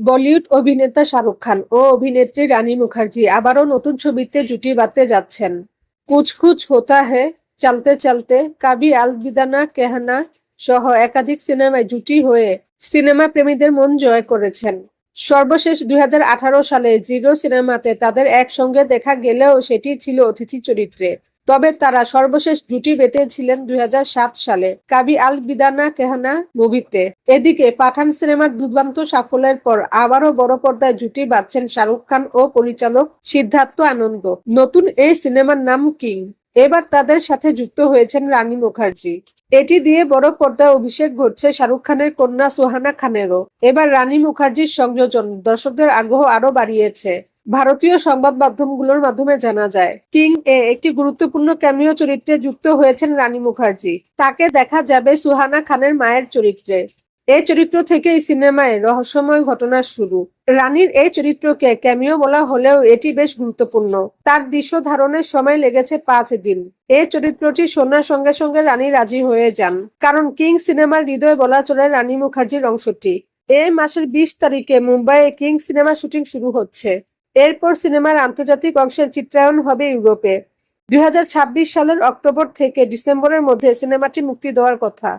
বলিউড অভিনেতা শাহরুখ খান ও অভিনেত্রী রানী মুখার্জি আবারও নতুন ছবিতে জুটি বাঁধতে যাচ্ছেন। কুছ হোতা হে চালতে চালতে কাবি আলবিদানা কেহানা সহ একাধিক সিনেমায় জুটি হয়ে সিনেমা প্রেমীদের মন জয় করেছেন। সর্বশেষ দুই হাজার আঠারো সালে জিরো সিনেমাতে তাদের একসঙ্গে দেখা গেলেও সেটি ছিল অতিথি চরিত্রে। তবে তারা সর্বশেষ জুটি বেঁধেছিলেন দুই হাজার সাত সালে। কাবি আল বিদানা কেহানা মুভিতে। এদিকে পাঠান সিনেমার দুর্দান্ত সাফল্যের পর আবারও বড় পর্দায় জুটি বাঁধছেন শাহরুখ খান ও পরিচালক সিদ্ধার্থ আনন্দ। নতুন এই সিনেমার নাম কিং। এবার তাদের সাথে যুক্ত হয়েছেন রানী মুখার্জি। এটি দিয়ে বড় পর্দায় অভিষেক ঘটছে শাহরুখ খানের কন্যা সুহানা খানেরও। এবার রানী মুখার্জির সংযোজন দর্শকদের আগ্রহ আরও বাড়িয়েছে। ভারতীয় সংবাদ মাধ্যমগুলোর মাধ্যমে জানা যায়, কিং এ একটি গুরুত্বপূর্ণ ক্যামিও চরিত্রে যুক্ত হয়েছেন রানী মুখার্জি। তাকে দেখা যাবে সুহানা খানের মায়ের চরিত্রে। এই চরিত্র থেকে এই সিনেমায় রহস্যময় ঘটনার শুরু। রানীর এই চরিত্রকে ক্যামিও বলা হলেও এটি বেশ গুরুত্বপূর্ণ। তার দৃশ্য ধারণের সময় লেগেছে পাঁচ দিন। এই চরিত্রটি শোনার সঙ্গে সঙ্গে রানী রাজি হয়ে যান। কারণ কিং সিনেমার হৃদয় বলা চলে রানী মুখার্জির অংশটি। এই মাসের বিশ তারিখে মুম্বাইয়ে কিং সিনেমা শুটিং শুরু হচ্ছে। এরপর সিনেমার আন্তর্জাতিক অংশের চিত্রায়ন হবে ইউরোপে। দুই হাজার ছাব্বিশ সালের অক্টোবর থেকে ডিসেম্বরের মধ্যে সিনেমাটি মুক্তি দেওয়ার কথা।